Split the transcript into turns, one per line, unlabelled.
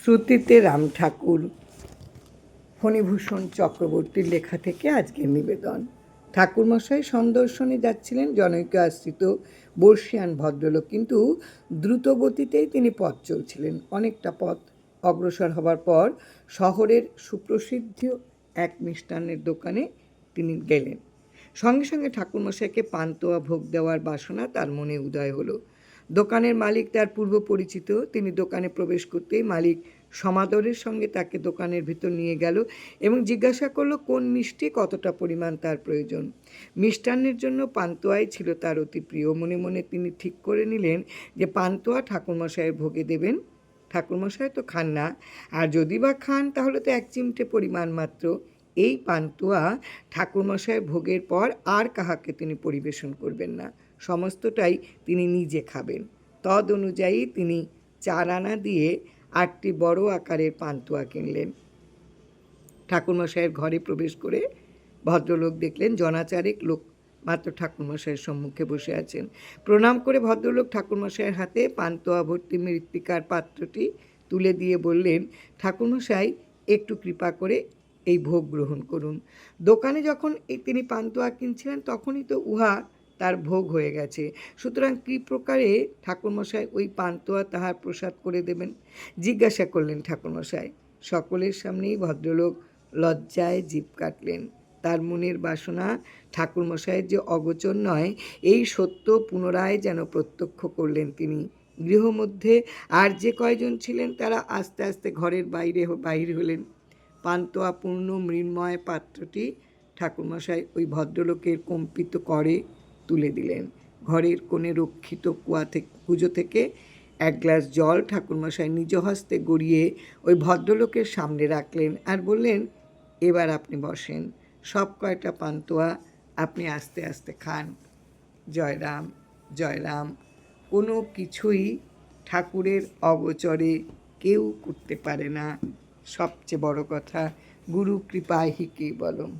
শ্রুতিতে রাম ঠাকুর। ফণীভূষণ চক্রবর্তীর লেখা থেকে আজকের নিবেদন। ঠাকুরমশাই সন্দর্শনে যাচ্ছিলেন জনৈক আশ্রিত বর্ষিয়ান ভদ্রলোক, কিন্তু দ্রুত গতিতেই তিনি পথ চলছিলেন। অনেকটা পথ অগ্রসর হবার পর শহরের সুপ্রসিদ্ধ এক মিষ্টান্নের দোকানে তিনি গেলেন। সঙ্গে সঙ্গে ঠাকুরমশাইকে পান্তোয়া ভোগ দেওয়ার বাসনা তার মনে উদয় হলো। দোকানের মালিক তার পূর্ব পরিচিত। তিনি দোকানে প্রবেশ করতেই মালিক সমাদরের সঙ্গে তাকে দোকানের ভিতর নিয়ে গেল এবং জিজ্ঞাসা করল, কোন মিষ্টি? কতটা পরিমাণ তার প্রয়োজন? মিষ্টান্নের জন্য পান্তুয়াই ছিল তার অতি প্রিয়। মনে মনে তিনি ঠিক করে নিলেন যে, পান্তুয়া ঠাকুরমশাইয়ের ভোগে দেবেন। ঠাকুরমশাই তো খান না। আর যদি বা খান, তাহলে তো এক চিমটে পরিমাণ মাত্র। এই পান্তুয়া ঠাকুরমশাইয়ের ভোগের পর আর কাহাকে তিনি পরিবেশন করবেন না। সমস্তটাই তিনি নিজে খাবেন। তদ অনুযায়ী তিনি চার আনা দিয়ে আটটি বড় আকারের পান্তুয়া কিনলেন। ঠাকুরমশাইয়ের ঘরে প্রবেশ করে ভদ্রলোক দেখলেন, জনাচারেক লোক মাত্র ঠাকুরমশাইয়ের সম্মুখে বসে আছেন। প্রণাম করে ভদ্রলোক ঠাকুরমশাইয়ের হাতে পান্তোয়া ভর্তি মৃত্তিকার পাত্রটি তুলে দিয়ে বললেন, ঠাকুরমশাই, একটু কৃপা করে এই ভোগ গ্রহণ করুন। দোকানে যখন তিনি পান্তোয়া কিনছিলেন, তখনই তো উহা তার ভোগ হয়ে গেছে। সুতরাং কী প্রকারে ঠাকুরমশাই ওই পান্তোয়া তাহার প্রসাদ করে দেবেন? জিজ্ঞাসা করলেন ঠাকুরমশাই। সকলের সামনেই ভদ্রলোক লজ্জায় জিভ কাটলেন। তার মনের বাসনা ঠাকুরমশাইয়ের যে অগোচর নয়, এই সত্য পুনরায় যেন প্রত্যক্ষ করলেন তিনি। গৃহমধ্যে আর যে কয়জন ছিলেন, তারা আস্তে আস্তে ঘরের বাইরে বাহির হলেন। পান্তোয়া পূর্ণ মৃন্ময় পাত্রটি ঠাকুরমশাই ওই ভদ্রলোকের কম্পিত করে তুলে দিলেন। ঘরের কোণে রক্ষিত কুয়া থেকে পুজো থেকে এক গ্লাস জল ঠাকুরমশাই নিজ হস্তে গড়িয়ে ওই ভদ্রলোকের সামনে রাখলেন আর বললেন, এবার আপনি বসেন। সব কয়টা পান্তুয়া আপনি আস্তে আস্তে খান। জয়রাম জয়রাম কোনো কিছুই ঠাকুরের অগোচরে কেউ করতে পারে না। সবচেয়ে বড় কথা গুরু কৃপায় হি কেবলম